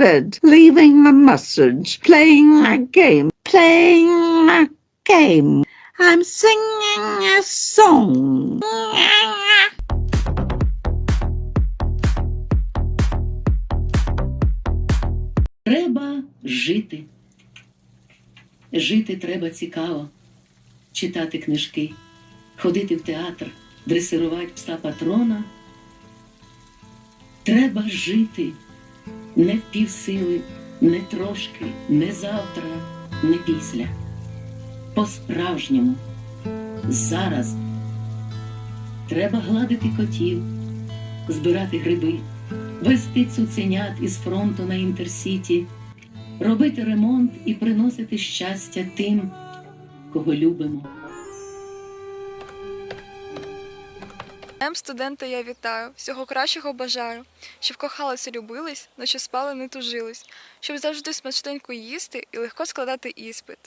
bed, leaving a message, playing a game, playing a game. I'm singing a song. Треба жити. Жити треба цікаво, читати книжки, ходити в театр, дресирувати пса патрона. Треба жити не в півсили, не трошки, не завтра, не після. По-справжньому. Зараз треба гладити котів, збирати гриби, вести цуценят із фронту на інтерсіті, робити ремонт і приносити щастя тим, кого любимо. Днем студента я вітаю, всього кращого бажаю, щоб кохалися, любились, ночі спали, не тужились, щоб завжди смачненько їсти і легко складати іспит.